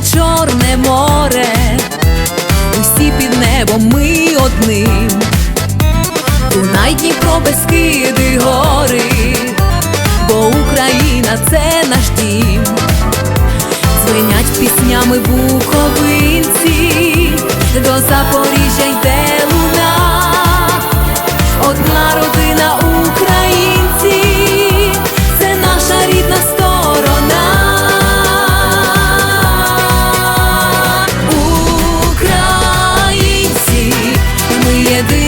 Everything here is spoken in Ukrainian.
чорне море, усі під небом ми одним. Дунай, Дніпро, Бескиди, гори, бо Україна це наш дім. звенять піснями буковинці,